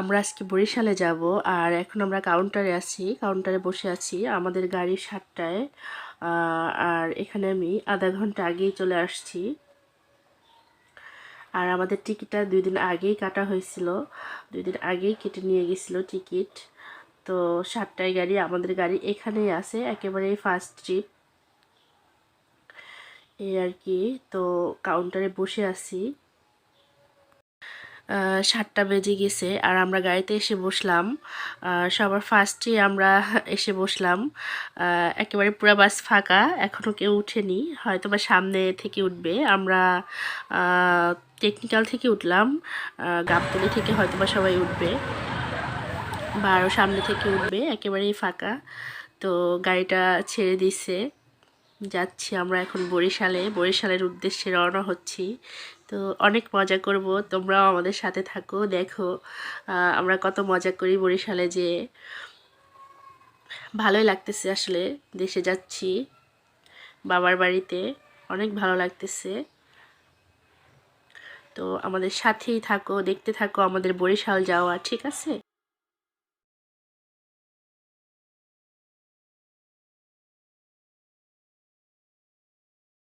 আমরা আজকে বরিশালে যাব, আর এখন আমরা কাউন্টারে আছি কাউন্টারে বসে আছি আমাদের গাড়ি সাতটায় আর এখানে আমি আধা ঘণ্টা আগেই চলে আসছি। আর আমাদের টিকিটটা দুই দিন আগেই কাটা হয়েছিল, দুই দিন আগেই কেটে নিয়ে গেছিল টিকিট। তো সাতটায় গাড়ি, আমাদের গাড়ি এখানেই আছে, একেবারেই ফার্স্ট ট্রিপ এই আর কি, তো কাউন্টারে বসে আছি। সাতটা বেজে গেছে আর আমরা গাড়িতে এসে বসলাম। সবার ফার্স্টে আমরা এসে বসলাম। একেবারে পুরো বাস ফাঁকা এখনও কেউ উঠেনি হয়তো বা সামনে থেকে উঠবে। আমরা টেকনিক্যাল থেকে উঠলাম গাবতলি থেকে হয়তো বা সবাই উঠবে, বা আরও সামনে থেকে উঠবে, একেবারেই ফাঁকা। তো গাড়িটা ছেড়ে দিছে, যাচ্ছি আমরা এখন বরিশালে। বরিশালের উদ্দেশ্যে রওনা হচ্ছি। তো অনেক মজা করব। তোমরাও আমাদের সাথে থাকো, দেখো আমরা কত মজা করি বরিশালে যে ভালোই লাগতেছে আসলে, দেশে যাচ্ছি, বাবার বাড়িতে অনেক ভালো লাগতেছে। তো আমাদের সাথেই থাকো, দেখতে থাকো, আমাদের বরিশাল যাওয়া, ঠিক আছে?